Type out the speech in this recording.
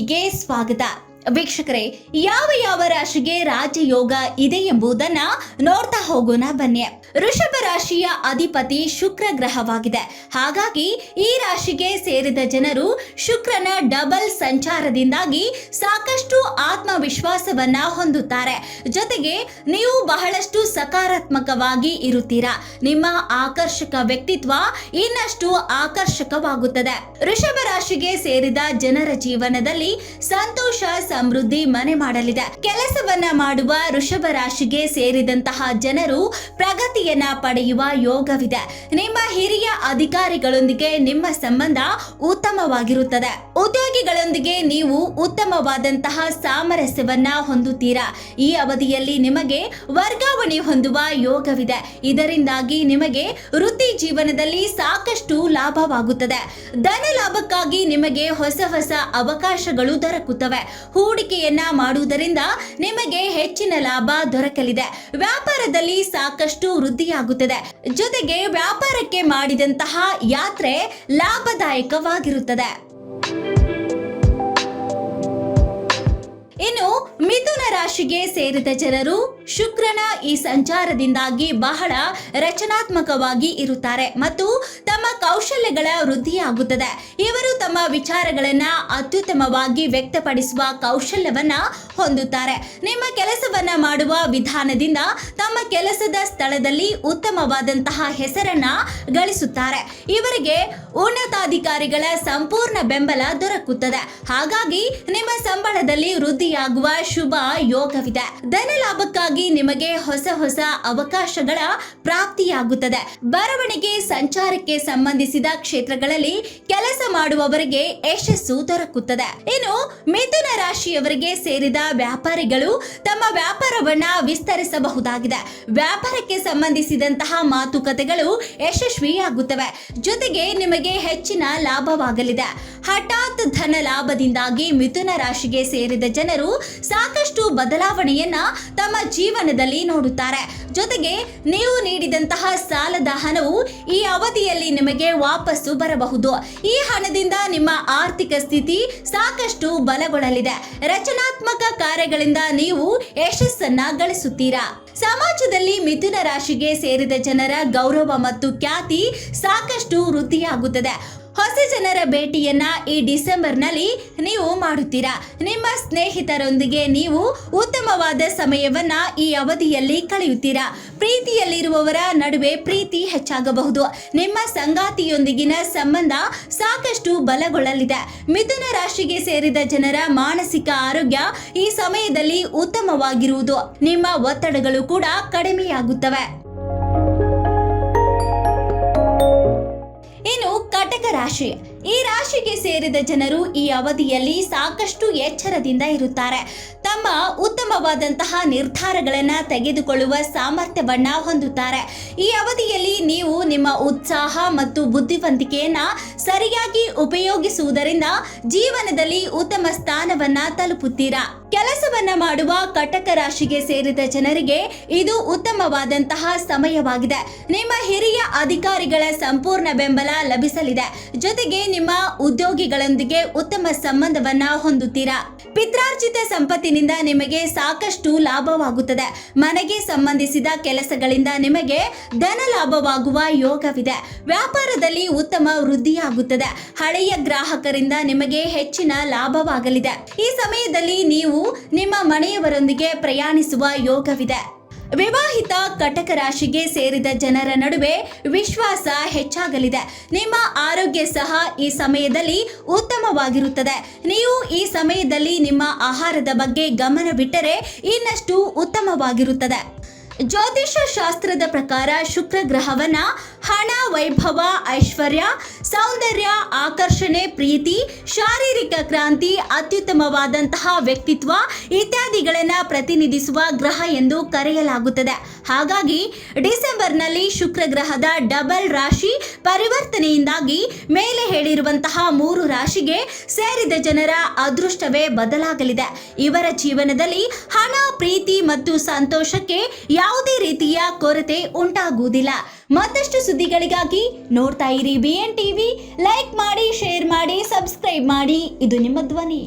ಟಿವಿಗೆ ಸ್ವಾಗತ. ವೀಕ್ಷಕರೇ, ಯಾವ ಯಾವ ರಾಶಿಗೆ ರಾಜಯೋಗ ಇದೆ ಎಂಬುದನ್ನ ನೋಡ್ತಾ ಹೋಗೋಣ ಬನ್ನಿ. ಋಷಭ ರಾಶಿಯ ಅಧಿಪತಿ ಶುಕ್ರ ಗ್ರಹವಾಗಿದೆ. ಹಾಗಾಗಿ ಈ ರಾಶಿಗೆ ಸೇರಿದ ಜನರು ಶುಕ್ರನ ಡಬಲ್ ಸಂಚಾರದಿಂದಾಗಿ ಸಾಕಷ್ಟು ಆತ್ಮವಿಶ್ವಾಸವನ್ನ ಹೊಂದುತ್ತಾರೆ. ಜೊತೆಗೆ ನೀವು ಬಹಳಷ್ಟು ಸಕಾರಾತ್ಮಕವಾಗಿ ಇರುತ್ತೀರಾ. ನಿಮ್ಮ ಆಕರ್ಷಕ ವ್ಯಕ್ತಿತ್ವ ಇನ್ನಷ್ಟು ಆಕರ್ಷಕವಾಗುತ್ತದೆ. ಋಷಭ ರಾಶಿಗೆ ಸೇರಿದ ಜನರ ಜೀವನದಲ್ಲಿ ಸಂತೋಷ ಸಮೃದ್ಧಿ ಮನೆ ಮಾಡಲಿದೆ. ಕೆಲಸವನ್ನ ಮಾಡುವ ವೃಷಭ ರಾಶಿಗೆ ಸೇರಿದಂತಹ ಜನರು ಪ್ರಗತಿಯನ್ನ ಪಡೆಯುವ ಯೋಗವಿದೆ. ನಿಮ್ಮ ಹಿರಿಯ ಅಧಿಕಾರಿಗಳೊಂದಿಗೆ ನಿಮ್ಮ ಸಂಬಂಧ ಉತ್ತಮವಾಗಿರುತ್ತದೆ. ಉದ್ಯೋಗಿಗಳೊಂದಿಗೆ ನೀವು ಉತ್ತಮವಾದಂತಹ ಸಾಮರಸ್ಯವನ್ನ ಹೊಂದುತ್ತೀರಾ? ಈ ಅವಧಿಯಲ್ಲಿ ನಿಮಗೆ ವರ್ಗಾವಣೆ ಹೊಂದುವ ಯೋಗವಿದೆ. ಇದರಿಂದಾಗಿ ನಿಮಗೆ ವೃತ್ತಿ ಜೀವನದಲ್ಲಿ ಸಾಕಷ್ಟು ಲಾಭವಾಗುತ್ತದೆ. ಧನ ಲಾಭಕ್ಕಾಗಿ ನಿಮಗೆ ಹೊಸ ಹೊಸ ಅವಕಾಶಗಳು ದೊರಕುತ್ತವೆ. ಹೂಡಿಕೆಯನ್ನ ಮಾಡುವುದರಿಂದ ನಿಮಗೆ ಹೆಚ್ಚಿನ ಲಾಭ ದೊರಕಲಿದೆ. ವ್ಯಾಪಾರದಲ್ಲಿ ಸಾಕಷ್ಟು ವೃದ್ಧಿಯಾಗುತ್ತದೆ. ಜೊತೆಗೆ ವ್ಯಾಪಾರಕ್ಕೆ ಮಾಡಿದಂತಹ ಯಾತ್ರೆ ಲಾಭದಾಯಕವಾಗಿರುತ್ತದೆ. ಇನ್ನು ಮಿಥುನ ರಾಶಿಗೆ ಸೇರಿದ ಜನರು ಶುಕ್ರನ ಈ ಸಂಚಾರದಿಂದಾಗಿ ಬಹಳ ರಚನಾತ್ಮಕವಾಗಿ ಇರುತ್ತಾರೆ ಮತ್ತು ತಮ್ಮ ಕೌಶಲ್ಯಗಳ ವೃದ್ಧಿಯಾಗುತ್ತದೆ. ಇವರು ತಮ್ಮ ವಿಚಾರಗಳನ್ನ ಅತ್ಯುತ್ತಮವಾಗಿ ವ್ಯಕ್ತಪಡಿಸುವ ಕೌಶಲ್ಯವನ್ನ ಹೊಂದುತ್ತಾರೆ. ನಿಮ್ಮ ಕೆಲಸವನ್ನ ಮಾಡುವ ವಿಧಾನದಿಂದ ತಮ್ಮ ಕೆಲಸದ ಸ್ಥಳದಲ್ಲಿ ಉತ್ತಮವಾದಂತಹ ಹೆಸರನ್ನ ಗಳಿಸುತ್ತಾರೆ. ಇವರಿಗೆ ಉನ್ನತಾಧಿಕಾರಿಗಳ ಸಂಪೂರ್ಣ ಬೆಂಬಲ ದೊರಕುತ್ತದೆ. ಹಾಗಾಗಿ ನಿಮ್ಮ ಸಂಬಳದಲ್ಲಿ ವೃದ್ಧಿಯಾಗುವ ಶುಭ ಯೋಗವಿದೆ. ಧನ ಲಾಭಕ್ಕಾಗಿ ನಿಮಗೆ ಹೊಸ ಹೊಸ ಅವಕಾಶಗಳ ಪ್ರಾಪ್ತಿಯಾಗುತ್ತದೆ. ಬರವಣಿಗೆ ಸಂಚಾರಕ್ಕೆ ಸಂಬಂಧಿಸಿದ ಕ್ಷೇತ್ರಗಳಲ್ಲಿ ಕೆಲಸ ಮಾಡುವವರಿಗೆ ಯಶಸ್ಸು ದೊರಕುತ್ತದೆ. ಇನ್ನು ಮಿಥುನ ರಾಶಿಯವರಿಗೆ ಸೇರಿದ ವ್ಯಾಪಾರಿಗಳು ತಮ್ಮ ವ್ಯಾಪಾರವನ್ನ ವಿಸ್ತರಿಸಬಹುದಾಗಿದೆ. ವ್ಯಾಪಾರಕ್ಕೆ ಸಂಬಂಧಿಸಿದಂತಹ ಮಾತುಕತೆಗಳು ಯಶಸ್ವಿಯಾಗುತ್ತವೆ. ಜೊತೆಗೆ ನಿಮಗೆ ಹೆಚ್ಚಿನ ಲಾಭವಾಗಲಿದೆ. ಹಠಾತ್ ಧನ ಲಾಭದಿಂದಾಗಿ ಮಿಥುನ ರಾಶಿಗೆ ಸೇರಿದ ಜನರು ಸಾಕಷ್ಟು ಬದಲಾವಣೆಯನ್ನ ತಮ್ಮ ಜೀವನದಲ್ಲಿ ನೋಡುತ್ತಾರೆ. ಜೊತೆಗೆ ನೀವು ನೀಡಿದಂತಹ ಸಾಲದ ಹಣವು ಈ ಅವಧಿಯಲ್ಲಿ ನಿಮಗೆ ವಾಪಸ್ಸು ಬರಬಹುದು. ಈ ಹಣದಿಂದ ನಿಮ್ಮ ಆರ್ಥಿಕ ಸ್ಥಿತಿ ಸಾಕಷ್ಟು ಬಲಗೊಳ್ಳಲಿದೆ. ರಚನಾತ್ಮಕ ಕಾರ್ಯಗಳಿಂದ ನೀವು ಯಶಸ್ಸನ್ನ ಗಳಿಸುತ್ತೀರಾ? ಸಮಾಜದಲ್ಲಿ ಮಿಥುನ ರಾಶಿಗೆ ಸೇರಿದ ಜನರ ಗೌರವ ಮತ್ತು ಖ್ಯಾತಿ ಸಾಕಷ್ಟು ವೃದ್ಧಿಯಾಗುತ್ತದೆ. ಹೊಸ ಜನರ ಭೇಟಿಯನ್ನ ಈ ಡಿಸೆಂಬರ್ನಲ್ಲಿ ನೀವು ಮಾಡುತ್ತೀರಾ? ನಿಮ್ಮ ಸ್ನೇಹಿತರೊಂದಿಗೆ ನೀವು ಉತ್ತಮವಾದ ಸಮಯವನ್ನ ಈ ಅವಧಿಯಲ್ಲಿ ಕಳೆಯುತ್ತೀರಾ? ಪ್ರೀತಿಯಲ್ಲಿರುವವರ ನಡುವೆ ಪ್ರೀತಿ ಹೆಚ್ಚಾಗಬಹುದು. ನಿಮ್ಮ ಸಂಗಾತಿಯೊಂದಿಗಿನ ಸಂಬಂಧ ಸಾಕಷ್ಟು ಬಲಗೊಳ್ಳಲಿದೆ. ಮಿಥುನ ರಾಶಿಗೆ ಸೇರಿದ ಜನರ ಮಾನಸಿಕ ಆರೋಗ್ಯ ಈ ಸಮಯದಲ್ಲಿ ಉತ್ತಮವಾಗಿರುವುದು. ನಿಮ್ಮ ಒತ್ತಡಗಳು ಕೂಡ ಕಡಿಮೆಯಾಗುತ್ತವೆ. ಕಟಕ ರಾಶಿ ಈ ರಾಶಿಗೆ ಸೇರಿದ ಜನರು ಈ ಅವಧಿಯಲ್ಲಿ ಸಾಕಷ್ಟು ಎಚ್ಚರದಿಂದ ಇರುತ್ತಾರೆ. ತಮ್ಮ ಉತ್ತಮವಾದಂತಹ ನಿರ್ಧಾರಗಳನ್ನು ತೆಗೆದುಕೊಳ್ಳುವ ಸಾಮರ್ಥ್ಯವನ್ನ ಹೊಂದುತ್ತಾರೆ. ಈ ಅವಧಿಯಲ್ಲಿ ನೀವು ನಿಮ್ಮ ಉತ್ಸಾಹ ಮತ್ತು ಬುದ್ಧಿವಂತಿಕೆಯನ್ನ ಸರಿಯಾಗಿ ಉಪಯೋಗಿಸುವುದರಿಂದ ಜೀವನದಲ್ಲಿ ಉತ್ತಮ ಸ್ಥಾನವನ್ನ ತಲುಪುತ್ತೀರಾ? ಕೆಲಸವನ್ನ ಮಾಡುವ ಕಟಕ ರಾಶಿಗೆ ಸೇರಿದ ಜನರಿಗೆ ಇದು ಉತ್ತಮವಾದಂತಹ ಸಮಯವಾಗಿದೆ. ನಿಮ್ಮ ಹಿರಿಯ ಅಧಿಕಾರಿಗಳ ಸಂಪೂರ್ಣ ಬೆಂಬಲ ಲಭಿಸಲಿದೆ. ಜೊತೆಗೆ ನಿಮ್ಮ ಉದ್ಯೋಗಿಗಳೊಂದಿಗೆ ಉತ್ತಮ ಸಂಬಂಧವನ್ನ ಹೊಂದುತ್ತೀರಾ? ಪಿತ್ರಾರ್ಜಿತ ಸಂಪತ್ತಿನಿಂದ ನಿಮಗೆ ಸಾಕಷ್ಟು ಲಾಭವಾಗುತ್ತದೆ. ಮನೆಗೆ ಸಂಬಂಧಿಸಿದ ಕೆಲಸಗಳಿಂದ ನಿಮಗೆ ಧನ ಲಾಭವಾಗುವ ಯೋಗವಿದೆ. ವ್ಯಾಪಾರದಲ್ಲಿ ಉತ್ತಮ ವೃದ್ಧಿಯಾಗುತ್ತದೆ. ಹಳೆಯ ಗ್ರಾಹಕರಿಂದ ನಿಮಗೆ ಹೆಚ್ಚಿನ ಲಾಭವಾಗಲಿದೆ. ಈ ಸಮಯದಲ್ಲಿ ನೀವು ನಿಮ್ಮ ಮನೆಯವರೊಂದಿಗೆ ಪ್ರಯಾಣಿಸುವ ಯೋಗವಿದೆ. ವಿವಾಹಿತ ಕಟಕ ರಾಶಿಗೆ ಸೇರಿದ ಜನರ ನಡುವೆ ವಿಶ್ವಾಸ ಹೆಚ್ಚಾಗಲಿದೆ. ನಿಮ್ಮ ಆರೋಗ್ಯ ಸಹ ಈ ಸಮಯದಲ್ಲಿ ಉತ್ತಮವಾಗಿರುತ್ತದೆ. ನೀವು ಈ ಸಮಯದಲ್ಲಿ ನಿಮ್ಮ ಆಹಾರದ ಬಗ್ಗೆ ಗಮನವಿಟ್ಟರೆ ಇನ್ನಷ್ಟು ಉತ್ತಮವಾಗಿರುತ್ತದೆ. ಜ್ಯೋತಿಷ ಶಾಸ್ತ್ರದ ಪ್ರಕಾರ ಶುಕ್ರ ಗ್ರಹವನ್ನ ಹಣ, ವೈಭವ, ಐಶ್ವರ್ಯ ಸೌಂದರ್ಯ ಆಕರ್ಷಣೆ ಪ್ರೀತಿ ಶಾರೀರಿಕ ಕ್ರಾಂತಿ ಅತ್ಯುತ್ತಮವಾದಂತಹ ವ್ಯಕ್ತಿತ್ವ ಇತ್ಯಾದಿಗಳನ್ನು ಪ್ರತಿನಿಧಿಸುವ ಗ್ರಹ ಎಂದು ಕರೆಯಲಾಗುತ್ತದೆ. ಹಾಗಾಗಿ ಡಿಸೆಂಬರ್ನಲ್ಲಿ ಶುಕ್ರ ಗ್ರಹದ ಡಬಲ್ ರಾಶಿ ಪರಿವರ್ತನೆಯಿಂದಾಗಿ ಮೇಲೆ ಹೇಳಿರುವಂತಹ ಮೂರು ರಾಶಿಗೆ ಸೇರಿದ ಜನರ ಅದೃಷ್ಟವೇ ಬದಲಾಗಲಿದೆ. ಇವರ ಜೀವನದಲ್ಲಿ ಹಣ, ಪ್ರೀತಿ ಮತ್ತು ಸಂತೋಷಕ್ಕೆ ಯಾವುದೇ ರೀತಿಯ ಕೊರತೆ ಉಂಟಾಗುವುದಿಲ್ಲ. ಮತ್ತಷ್ಟು ಸುದ್ದಿಗಳಿಗಾಗಿ ನೋಡ್ತಾ ಇರಿ ಬಿ ಎನ್ ಟಿವಿ ಲೈಕ್ ಮಾಡಿ ಶೇರ್ ಮಾಡಿ ಸಬ್ಸ್ಕ್ರೈಬ್ ಮಾಡಿ. ಇದು ನಿಮ್ಮ ಧ್ವನಿ.